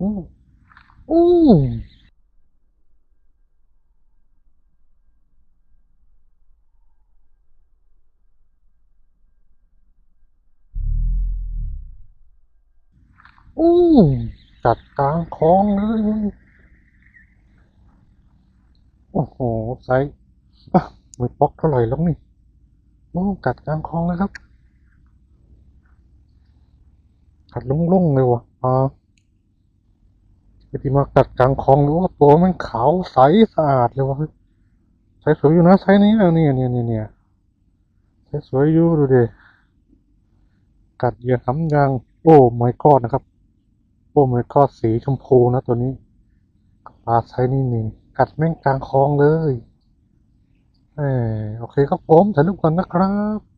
อืมอืมอืมจัดกลางคลองเลย โอ้โหไซส์อะไม่ป๊อกเท่าไหร่แล้วนี่โอ้กัดกลางคลองเลยครับกัดลุ่งๆเลยวะอ่า ไปที่มากัดกลางคลองรือว่าตัวมันขาวใสสะอาดเลยวะเฮ้ยใสสวยอยู่นะไซส์นี้นะเนี่ยเนี่ยเนี่ยเนี่ยไซส์สวยอยู่ดูดิกัดเหยื่อหำยางโอ้ไม่กอดนะครับ โอ้ไม่กอดสีชมพูนะตัวนี้ปลาไซส์นี้นี่กัดแม่งกลางคลองเลยเออโอเคครับผมถ่ายรูปก่อนนะครับ